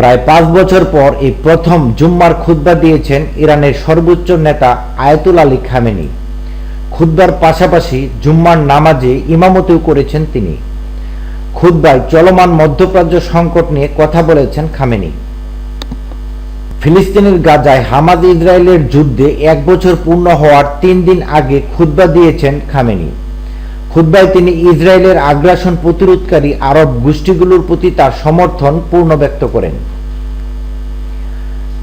প্রায় পাঁচ বছর পর এই প্রথম জুম্মার খুদ্া দিয়েছেন ইরানের সর্বোচ্চ নেতা আয়াতুল আলী খামেনি। খুদ্বার পাশাপাশি জুম্মার নামাজে ইমামতিও করেছেন তিনি। খুদ্বায় চলমান মধ্যপ্রাচ্য সংকট নিয়ে কথা বলেছেন খামেনি। ফিলিস্তিনের গাজায় হামাদ ইসরায়েলের যুদ্ধে এক বছর পূর্ণ হওয়ার তিন দিন আগে খুদ্া দিয়েছেন খামেনি। খুদ্ায় তিনি ইসরায়েলের আগ্রাসন প্রতিরোধকারী আরব গোষ্ঠীগুলোর প্রতি তার সমর্থন পূর্ণ ব্যক্ত করেন।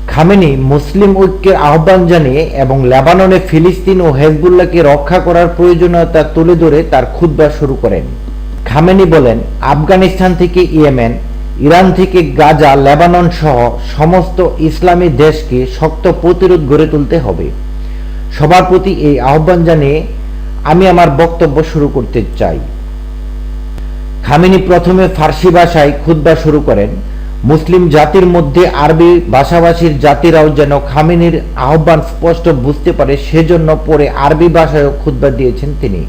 খামেনি মুসলিম ঐক্যের আহ্বান জানিয়ে এবং লেবাননে ফিলিস্তিন ও হেজবুল্লাহকে রক্ষা করার প্রয়োজনীয়তা তুলে ধরে তার খুদ্া শুরু করেন। খামেনি বলেন, আফগানিস্তান থেকে ইয়েমেন, ইরান থেকে গাজা, লেবানন সহ সমস্ত ইসলামী দেশকে শক্ত প্রতিরোধ গড়ে তুলতে হবে। সবার প্রতি এই আহ্বান জানিয়ে আমি আমার বক্তব্য শুরু করতে চাই। খামেনি প্রথমে ফার্সি ভাষায় খুদ্া শুরু করেন। মুসলিম জাতির মধ্যে আরবি ভাষাভাষীর জাতিরাও যেন খামেনির আহ্বান স্পষ্ট বুঝতে পারে, সেজন্য পরে আরবি ভাষায়ও খুদ্া দিয়েছেন তিনি।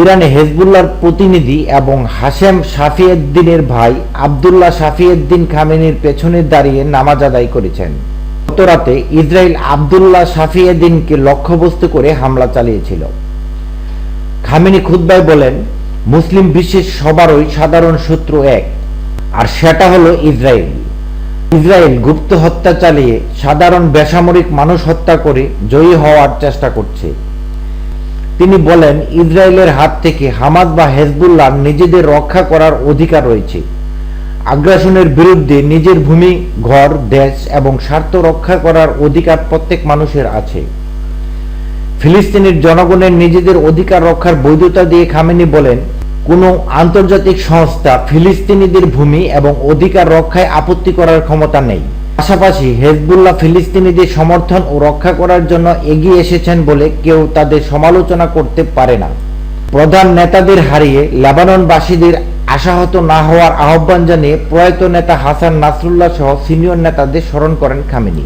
ইরানে হেজবুল্লাহর প্রতিনিধি এবং হাশেম শাফিউদ্দিনের ভাই আবদুল্লাহ শাফিউদ্দিন খামেনির পেছনে দাঁড়িয়ে নামাজ আদায় করেছেন। গতরাতে ইসরায়েল আবদুল্লাহ শাফিউদ্দিনকে লক্ষ্যবস্তু করে হামলা চালিয়েছিল। খামেনি খুদ্ায় বলেন, মুসলিম বিশ্বের সবারই সাধারণ শত্রু এক, আর সেটা হলো ইসরায়েল। ইসরায়েল গুপ্ত হত্যা চালিয়ে সাধারণ বেসামরিক মানুষ হত্যা করে জয়ী হওয়ার চেষ্টা করছে। তিনি বলেন, ইসরায়েলের হাত থেকে হামাদ বা হেজবুল্লাহ নিজেদের রক্ষা করার অধিকার রয়েছে। আগ্রাসনের বিরুদ্ধে নিজের ভূমি, ঘর, দেশ এবং স্বার্থ রক্ষা করার অধিকার প্রত্যেক মানুষের আছে। ফিলিস্তিনের জনগণের নিজেদের অধিকার রক্ষার বৈধতা দিয়ে খামেনি বলেন, কোনো আন্তর্জাতিক সংস্থা ফিলিস্তিনিদের ভূমি এবং অধিকার রক্ষায় আপত্তি করার ক্ষমতা নেই। পাশাপাশি হেজবুল্লাহ ফিলিস্তিনিদের সমর্থন ও রক্ষা করার জন্য এগিয়ে এসেছেন বলে কেউ তাদের সমালোচনা করতে পারে না। প্রধান নেতাদের হারিয়ে লেবাননবাসীদের আশাহত না হওয়ার আহ্বান জানিয়ে প্রয়াত নেতা হাসান নাসরুল্লাহ সহ সিনিয়র নেতাদের স্মরণ করেন খামেনি।